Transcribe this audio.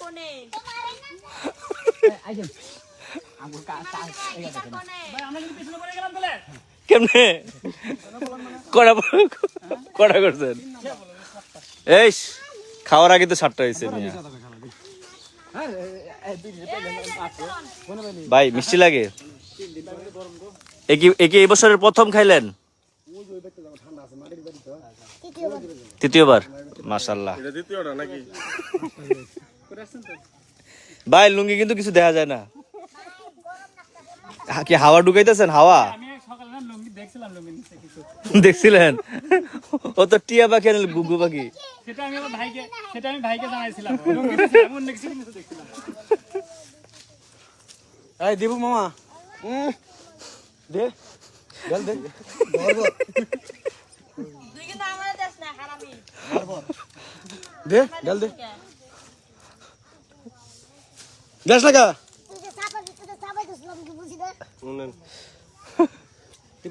কোনে কেমনে? কড়া কড়া করছেন? এই খাওয়ার আগে তো সাতটা হয়েছে ভাই মিষ্টি লাগে? একে একি এই বছরের প্রথম খাইলেন? তৃতীয়বার। নাকি? ভাই লুঙ্গি কিন্তু কিছু দেখা যায় না। কি হাওয়া ঢুকাইতেছেন? হাওয়া? আমি সকালে না লুঙ্গি দেখছিলাম লুঙ্গি নিচে কিছু। দেখছিলেন? ও তো টিয়া পাখি আর গুগু পাখি। সেটা আমি আমার ভাইকে সেটা আমি ভাইকে জানাইছিলাম। লুঙ্গি দেখছিলাম, অন্য কিছু কিছু দেখছিলাম। এই দেবু মামা। উম, দে গেল দে। তুই কিন্তু আমার দেশ না হারামি। দে গেল দে। দেশ লাগা? শুনেন। তুই